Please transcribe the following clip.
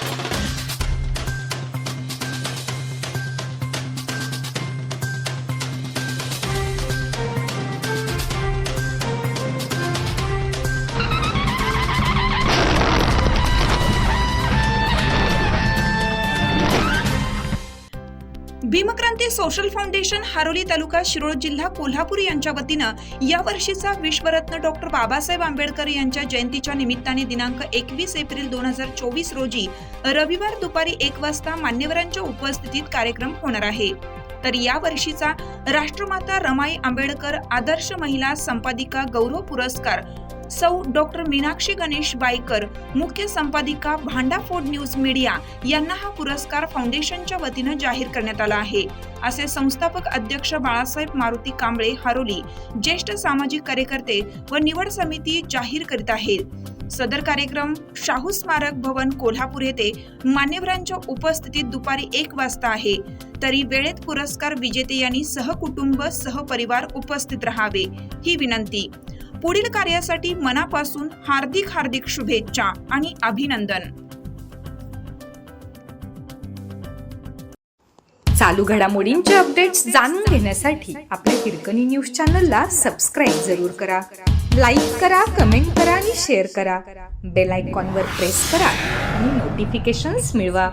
Thank you. Bhimkranti social foundation Haroli तालुका शिरोळ जिल्हा कोल्हापूर यांच्या वतीनं या वर्षीचा विश्वरत्न डॉक्टर बाबासाहेब आंबेडकर यांच्या जयंतीच्या निमित्ताने दिनांक एकवीस एप्रिल दोन हजार चोवीस रोजी रविवार दुपारी एक वाजता मान्यवरांच्या उपस्थितीत कार्यक्रम होणार आहे. तर या वर्षीचा राष्ट्रमाता रमाई आंबेडकर आदर्श महिला संपादिका गौरव पुरस्कार. सौ डॉक्टर मीनाक्षी गणेश बाईकर मुख्य संपादिका भांडाफोड न्यूज मीडिया यांना हा पुरस्कार फाउंडेशनच्या वतीनं जाहीर करण्यात आला आहे. असे संस्थापक अध्यक्ष बाळासाहेब मारुती कांबळे हरोली ज्येष्ठ सामाजिक कार्यकर्ते व निवड समिती जाहीर करीत आहेत. सदर कार्यक्रम शाहू स्मारक भवन कोल्हापूर येथे मान्यवरांच्या उपस्थितीत दुपारी एक वाजता आहे. तरी वेळेत पुरस्कार विजेते यांनी सहकुटुंब सहपरिवार उपस्थित राहावे ही विनंती. पुढील कार्यासाठी मनापासून हार्दिक हार्दिक शुभेच्छा आणि अभिनंदन. चालू घडामोडींचे अपडेट्स जाणून घेण्यासाठी आपल्या हिरकणी न्यूज चॅनलला सबस्क्राईब जरूर करा. लाईक करा कमेंट करा आणि शेअर करा. बेल आयकॉनवर प्रेस करा आणि नोटिफिकेशन्स मिळवा.